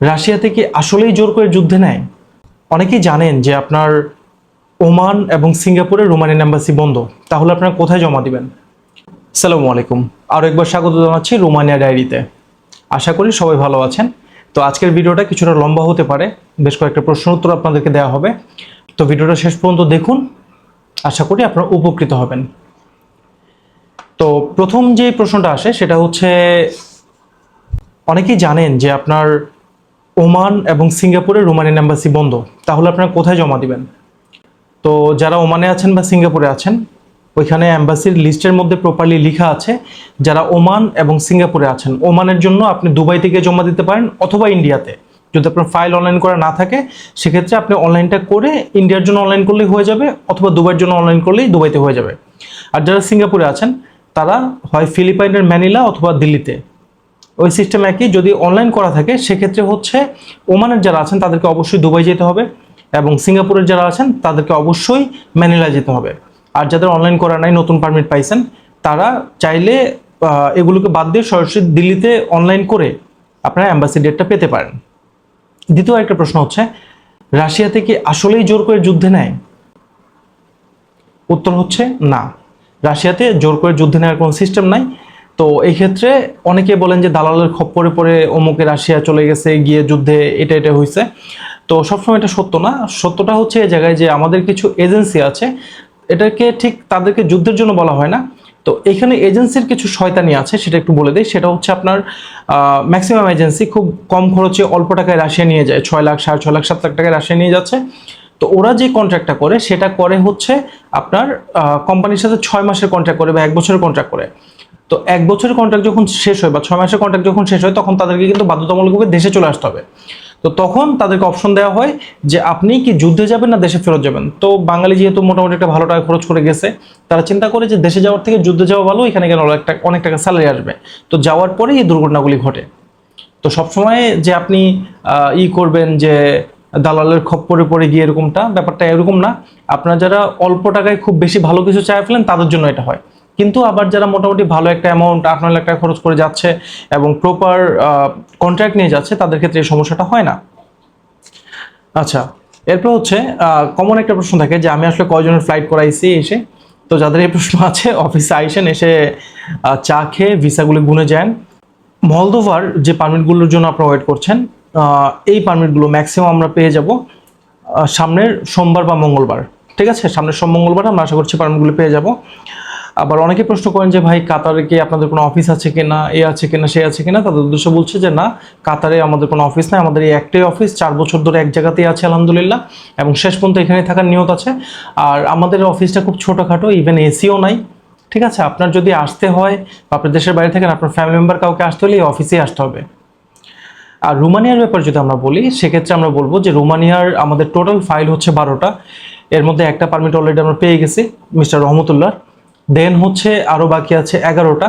রাশিয়াতে কি আসলেই জোর করে যুদ্ধে নেয়? অনেকেই জানেন যে আপনার ওমান এবং সিঙ্গাপুরে রোমানিয়ান এম্বাসি বন্ধ। তাহলে আপনারা কোথায় জমা দিবেন? সালামু আলাইকুম। আরও একবার স্বাগত জানাচ্ছি রোমানিয়া ডায়েরিতে। আশা করি সবাই ভালো আছেন। তো আজকের ভিডিওটা কিছুটা লম্বা হতে পারে। বেশ কয়েকটা প্রশ্ন উত্তর আপনাদেরকে দেওয়া হবে। তো ভিডিওটা শেষ পর্যন্ত দেখুন। আশা করি আপনারা উপকৃত হবেন। তো প্রথম যে প্রশ্নটা আসে সেটা হচ্ছে, অনেকেই জানেন যে আপনার ওমান এবং সিঙ্গাপুরের রোমানিয়ান এম্বাসি বন্ধ, তাহলে আপনারা কোথায় জমা দিবেন? তো যারা ওমানে আছেন বা সিঙ্গাপুরে আছেন, ওইখানে অ্যাম্বাসির লিস্টের মধ্যে প্রপারলি লেখা আছে যারা ওমান এবং সিঙ্গাপুরে আছেন। ওমানের জন্য আপনি দুবাই থেকে জমা দিতে পারেন অথবা ইন্ডিয়াতে। যদি আপনার ফাইল অনলাইন করা না থাকে, সেক্ষেত্রে আপনি অনলাইনটা করে ইন্ডিয়ার জন্য অনলাইন করলেই হয়ে যাবে অথবা দুবাইয়ের জন্য অনলাইন করলেই দুবাইতে হয়ে যাবে। আর যারা সিঙ্গাপুরে আছেন, তারা হয় ফিলিপাইনের ম্যানিলা অথবা দিল্লিতে। ওই সিস্টেম একই, যদি অনলাইন করা থাকে, সেক্ষেত্রে হচ্ছে ওমানের যারা আছেন, তাদেরকে অবশ্যই দুবাই যেতে হবে এবং সিঙ্গাপুরের যারা আছেন, তাদেরকে অবশ্যই ম্যানিলা যেতে হবে। আর যাদের অনলাইন করা নাই, নতুন পারমিট পাইছেন, তারা চাইলে এগুলোকে বাদ দিয়ে সরাসরি দিল্লিতে অনলাইন করে আপনারা অ্যাম্বাসি ডেটটা পেতে পারেন। দ্বিতীয় একটা প্রশ্ন হচ্ছে, রাশিয়াতে কি আসলেই জোর করে যুদ্ধে নেয়? উত্তর হচ্ছে না। রাশিয়াতে জোর করে যুদ্ধে নেওয়ার কোনো সিস্টেম নাই। তো এই ক্ষেত্রে অনেকে বলেন যে দালালের খপ্পরে পরে অমুকে রাশিয়া চলে গেছে, গিয়ে যুদ্ধে এটা এটা হয়েছে তো সবসময় এটা সত্য না। সত্যটা হচ্ছে এই জায়গায় যে আমাদের কিছু এজেন্সি আছে, এটাকে ঠিক তাদেরকে যুদ্ধের জন্য বলা হয় না। তো এখানে এজেন্সির কিছু শয়তানি আছে, সেটা একটু বলে দিই। সেটা হচ্ছে আপনার ম্যাক্সিমাম এজেন্সি খুব কম খরচে অল্প টাকায় রাশিয়া নিয়ে যায়। ছয় লাখ, সাড়ে ছয় লাখ, সাত লাখ টাকায় রাশিয়া নিয়ে যাচ্ছে। তো ওরা যে কন্ট্রাক্টটা করে, সেটা করে হচ্ছে আপনার কোম্পানির সাথে ছয় মাসের কন্ট্রাক্ট করে বা এক বছরের কন্ট্রাক্ট করে। তো এক বছরের কন্ট্রাক্ট যখন শেষ হয় বা ছয় মাসের কন্ট্রাক্ট যখন শেষ হয়, তখন তাদেরকে কিন্তু বাধ্যতামূলকভাবে দেশে চলে আসতে হবে। তো তখন তাদেরকে অপশন দেওয়া হয় যে, আপনি কি যুদ্ধে যাবেন না দেশে ফেরত যাবেন? তো বাঙালি যেহেতু মোটামুটি একটা ভালো টাকা খরচ করে গেছে, তারা চিন্তা করে যে, দেশে যাওয়ার থেকে যুদ্ধে যাওয়া ভালো, এখানে গেলে অনেক টাকা অনেক টাকা স্যালারি আসবে। তো যাওয়ার পরেই এই দুর্ঘটনাগুলি ঘটে। তো সবসময় যে আপনি ই করবেন যে, দালালের খপ্পরে পড়ে গিয়ে এরকমটা, ব্যাপারটা এরকম না। আপনারা যারা অল্প টাকায় খুব বেশি ভালো কিছু চায় ফেলেন, তাদের জন্য এটা হয়। কিন্তু আবার যারা মোটামুটি ভালো একটা অ্যামাউন্ট আট, নয় লাখ টাকা খরচ করে যাচ্ছে এবং প্রপার কন্ট্রাক্ট নিয়ে যাচ্ছে, তাদের ক্ষেত্রে এই সমস্যাটা হয় না। আচ্ছা এরপর হচ্ছে কমন একটা প্রশ্ন থাকে যে আমি আসলে কয়জনের ফ্লাইট করাইছি এসে? তো যাদের এই প্রশ্ন আছে অফিসে আইসেন, এসে চা খেয়ে ভিসাগুলি গুনে যান। মলদোভার যে পারমিটগুলোর জন্য আপনারা ওয়েট করছেন এই পারমিটগুলো ম্যাক্সিমাম আমরা পেয়ে যাব সামনের সোমবার বা মঙ্গলবার। ঠিক আছে? সামনের সোম মঙ্গলবার আমরা আশা করছি পারমিটগুলো পেয়ে যাব। আবার অনেকে প্রশ্ন করেন যে, ভাই, কাতারে কি আপনাদের কোনো অফিস আছে কিনা? এ আছে কিনা, সে আছে কিনা? তাদের উদ্দেশ্য বলছে যে, না, কাতারে আমাদের কোনো অফিস নাই। আমাদের এই একটাই অফিস। চার বছর ধরে এক জায়গাতেই আছে, আলহামদুলিল্লাহ। এবং শেষ পর্যন্ত এখানে থাকার নিয়ত আছে। আর আমাদের অফিসটা খুব ছোটোখাটো, ইভেন এসিও নাই। ঠিক আছে? আপনার যদি আসতে হয় বা আপনার দেশের বাইরে থাকেন, আপনার ফ্যামিলি মেম্বার কাউকে আসতে হলে এই অফিসেই আসতে হবে। আর রোমানিয়ার ব্যাপারে যদি আমরা বলি, সেক্ষেত্রে আমরা বলব যে, রোমানিয়ার আমাদের টোটাল ফাইল হচ্ছে বারোটা। এর মধ্যে একটা পারমিট অলরেডি আমরা পেয়ে গেছি, মিস্টার রহমতুল্লাহ দেন হচ্ছে আরও বাকি আছে এগারোটা।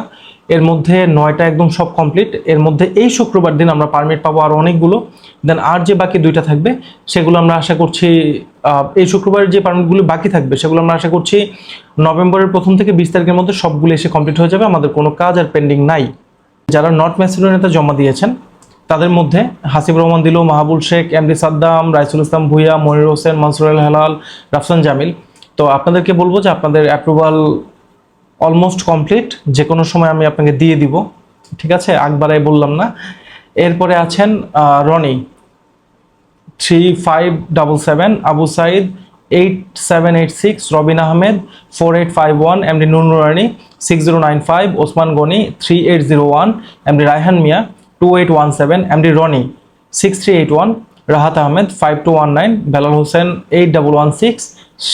এর মধ্যে নয়টা একদম সব কমপ্লিট এর মধ্যে এই শুক্রবার দিন আমরা পারমিট পাবো আর অনেকগুলো। দেন আর যে বাকি দুইটা থাকবে, সেগুলো আমরা আশা করছি এই শুক্রবারের যে পারমিটগুলো বাকি থাকবে, সেগুলো আমরা আশা করছি নভেম্বরের প্রথম থেকে বিশ তারিখের মধ্যে সবগুলো এসে কমপ্লিট হয়ে যাবে। আমাদের কোনো কাজ আর পেন্ডিং নাই। যারা নর্থ ম্যাসিডোনিয়াতে জমা দিয়েছেন, তাদের মধ্যে হাসিব রহমান দিলু, মাহাবুল শেখ এমডি সাদ্দাম, রাইসুল ইসলাম ভুইয়া, মনির হোসেন, মনসুর আল হেলাল, রাফসান জামিল। তো আপনাদেরকে বলব যে আপনাদের অ্যাপ্রুভাল অলমোস্ট কমপ্লিট যে কোনো সময় আমি আপনাকে দিয়ে দিব, ঠিক আছে? আকবারাই বললাম না। এরপরে আছেন Roni three five double seven Abu Sayed eight seven eight six Robin Ahmed four eight five one MD Nurnurani six zero nine five Osman Goni three eight zero one MD Raihan Mia two eight one seven MD Roni six three eight one Rahat Ahmed five two one nine Belal Hossain eight double one six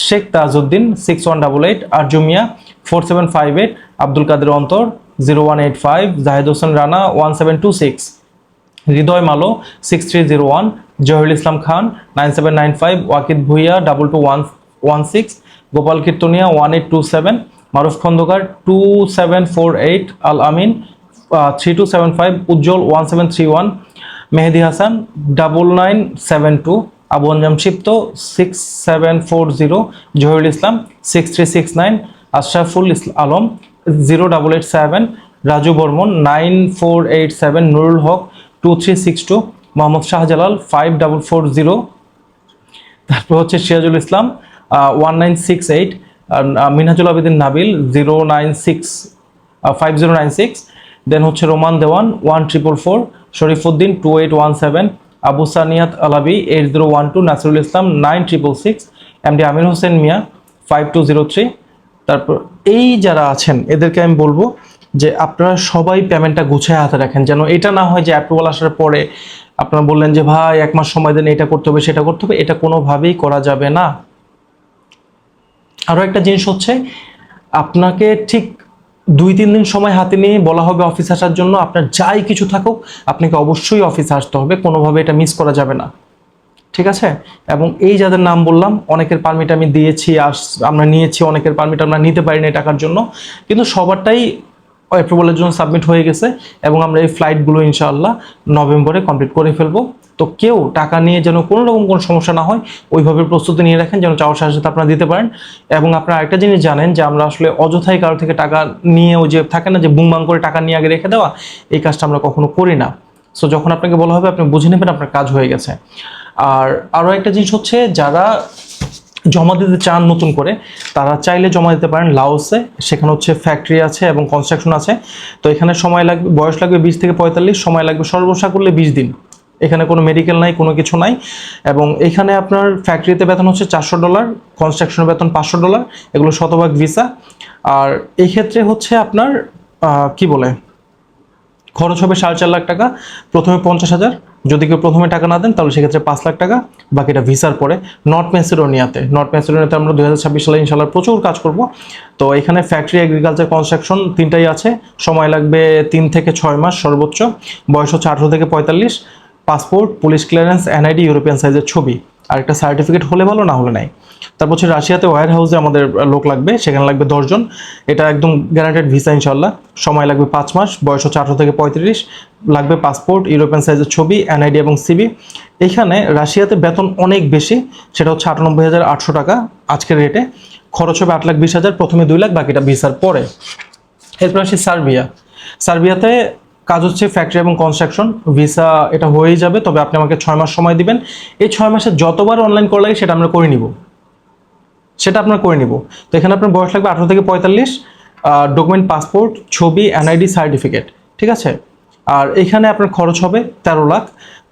Sheikh Tajuddin six one double eight Arju Mia four seven five eight, Abdul Kader Antor, zero one eight five, Jahed Hossain Rana, one seven two six. Hridoy Malo, six three zero one, Jahirul Islam Khan, nine seven nine five, Wakid Bhuiyan, double two one one six, Gopal Kirtania, one eight two seven, Maruf Khandakar, two seven four eight, Al Amin three two seven five, Ujjal, one seven three one, Mehedi Hasan, double nine seven two, Abu Anjam Shipto six seven four zero, Jahirul Islam, six three six nine Ashraful Alam, zero double eight seven Raju Barman nine four eight seven Nurul Haque two three six two Mohammad Shahjalal five double four zero তারপর হচ্ছে Sirajul Islam one nine six eight Minhajul Abedin Nabil zero nine six five zero nine six then হচ্ছে Roman Dewan one triple four Shorifuddin two eight one seven Abu Saniat Alabi eight zero one two Nasirul Islam nine triple six MD Amir Hossain Mia five two zero three তারপর এই যারা আছেন, এদেরকে আমি বলব যে আপনারা সবাই পেমেন্টটা গুছায় হাতে রাখেন। যেন এটা না হয় যে অ্যাপ্রুভাল আসার পরে আপনারা বললেন যে, ভাই, এক মাস সময় দেন, এটা করতে হবে, সেটা করতে হবে। এটা কোনোভাবেই করা যাবে না। আরও একটা জিনিস হচ্ছে, আপনাকে ঠিক দুই, তিন দিন সময় হাতে নিয়ে বলা হবে অফিস আসার জন্য, আপনার যাই কিছু থাকুক, আপনাকে অবশ্যই অফিসে আসতে হবে। কোনোভাবে এটা মিস করা যাবে না। ঠিক আছে? এবং এই যাদের নাম বললাম, অনেকের পারমিট আমি দিয়েছি, আস, আমরা নিয়েছি, অনেকের পারমিট আমরা নিতে পারিনি টাকার জন্য। কিন্তু সবারটাই অ্যাপ্রুভালের জন্য সাবমিট হয়ে গেছে এবং আমরা এই ফ্লাইটগুলো ইনশাআল্লাহ নভেম্বরে কমপ্লিট করে ফেলব। তো কেউ টাকা নিয়ে যেন কোনো রকম কোনো সমস্যা না হয়, ওইভাবে প্রস্তুতি নিয়ে রাখেন যেন চাওয়ার সাথে সাথে আপনারা দিতে পারেন। এবং আপনারা আরেকটা জিনিস জানেন যে আমরা আসলে অযথাই কারও থেকে টাকা নিয়ে ওই যে থাকে না যে বুমবাং করে টাকা নিয়ে আগে রেখে দেওয়া, এই কাজটা আমরা কখনো করি না। সো যখন আপনাকে বলা হবে, আপনি বুঝে নেবেন আপনার কাজ হয়ে গেছে। আর আরও একটা জিনিস হচ্ছে, যারা জমা দিতে চান নতুন করে, তারা চাইলে জমা দিতে পারেন লাওসে, সেখানে হচ্ছে ফ্যাক্টরি আছে এবং কনস্ট্রাকশন আছে। তো এখানে সময় লাগবে বয়স লাগবে বিশ থেকে পঁয়তাল্লিশ, সময় লাগবে সর্বসা করলে বিশ দিন। এখানে কোনো মেডিকেল নাই, কোনো কিছু নাই। এবং এখানে আপনার ফ্যাক্টরিতে বেতন হচ্ছে চারশো ডলার কনস্ট্রাকশনের বেতন পাঁচশো ডলার, এগুলো শতভাগ ভিসা আর এই ক্ষেত্রে হচ্ছে আপনার কি বলে, খরচ হবে সাড়ে চার লাখ টাকা, প্রথমে পঞ্চাশ হাজার যদি কেউ প্রথমে টাকা না দেন, তাহলে সেক্ষেত্রে পাঁচ লাখ টাকা, বাকিটা ভিসার পরে নর্থ মেসিডোনিয়াতে নর্থ মেসিডোনিয়াতে আমরা দু হাজার ছাব্বিশ সালে ইনশাল্লাহ প্রচুর কাজ করব। তো এখানে ফ্যাক্টরি এগ্রিকালচার কনস্ট্রাকশন তিনটাই আছে। সময় লাগবে তিন থেকে ছয় মাস সর্বোচ্চ। বয়স হচ্ছে আঠেরো থেকে পঁয়তাল্লিশ। Passport, police clearance NID European সাইজের ছবি। আর একটা সার্টিফিকেট হলে ভালো, না হলে নাই। তারপর হচ্ছে রাশিয়াতে ওয়ার হাউসে আমাদের লোক লাগবে, সেখানে লাগবে দশজন। এটা একদম গ্যারান্টেড ভিসা ইনশাল্লাহ সময় লাগবে পাঁচ মাস, বয়স হচ্ছে আঠারো থেকে পঁয়ত্রিশ। লাগবে পাসপোর্ট ইউরোপিয়ান সাইজের ছবি এনআইডি এবং সিবি এখানে রাশিয়াতে বেতন অনেক বেশি, সেটা হচ্ছে আটানব্বই হাজার আটশো টাকা আজকের রেটে খরচ হবে আট লাখ বিশ হাজার, প্রথমে দুই লাখ, বাকিটা ভিসার পরে। এরপর আসি সার্বিয়া। সার্বিয়াতে কাজ হচ্ছে ফ্যাক্টরি এবং কনস্ট্রাকশন ভিসা এটা হয়েই যাবে, তবে আপনি আমাকে ছয় মাস সময় দিবেন। এই ছয় মাসে যতবার অনলাইন করা লাগে, সেটা আমরা করে নিব। সেটা আপনার করে নিব। তো এখানে আপনার বয়স লাগবে আঠারো থেকে পঁয়তাল্লিশ ডকুমেন্ট পাসপোর্ট ছবি এনআইডি সার্টিফিকেট ঠিক আছে? আর এখানে আপনার খরচ হবে তেরো লাখ।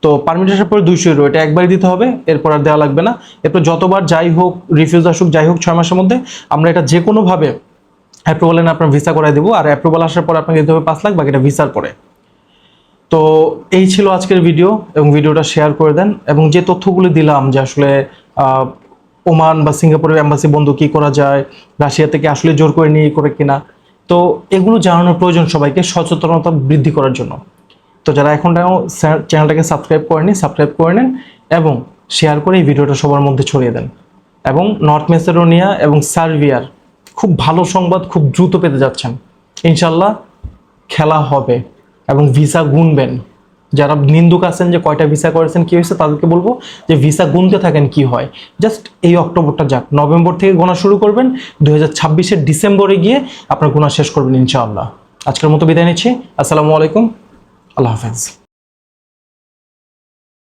তো পারমিট আসার পরে দুইশো ইউরো এটা একবারই দিতে হবে, এরপর আর দেওয়া লাগবে না। এরপর যতবার যাই হোক রিফিউজ আসুক, যাই হোক, ছয় মাসের মধ্যে আমরা এটা যে কোনোভাবে অ্যাপ্রুভাল এনে আপনার ভিসা করাই দেবো, আর অ্যাপ্রুভাল আসার পর আপনাকে দিতে হবে পাঁচ লাখ, বাকিটা ভিসার পরে। তো এই ছিল আজকের ভিডিও এবং ভিডিওটা শেয়ার করে দেন, এবং যে তথ্যগুলি দিলাম যে আসলে ওমান বা সিঙ্গাপুরের অ্যাম্বাসি বন্ধ কি করা যায়, রাশিয়া থেকে আসলে জোর করে নিয়ে করে কিনা। তো এগুলো জানানোর প্রয়োজন সবাইকে সচেতনতা বৃদ্ধি করার জন্য। তো যারা এখন চ্যানেলটাকে সাবস্ক্রাইব করেনি সাবস্ক্রাইব করে নেন এবং শেয়ার করে এই ভিডিওটা সবার মধ্যে ছড়িয়ে দেন। এবং নর্থ মেসেডোনিয়া এবং সার্বিয়ার খুব ভালো সংবাদ খুব দ্রুত পেতে যাচ্ছেন। ইনশাল্লাহ খেলা হবে এবং ভিসা গুনবেন। যারা নিন্দুক আছেন যে কয়টা ভিসা করেছেন, কি হয়েছে, তাদেরকে বলব যে ভিসা গুনতে থাকেন কি হয়। জাস্ট এই অক্টোবরটা যাক, নভেম্বর থেকে গোনা শুরু করবেন দু হাজার ছাব্বিশের ডিসেম্বরে গিয়ে আপনার গোনা শেষ করবেন ইনশাআল্লাহ। আজকের মতো বিদায় নিচ্ছি, আসসালামু আলাইকুম, আল্লাহ হাফেজ।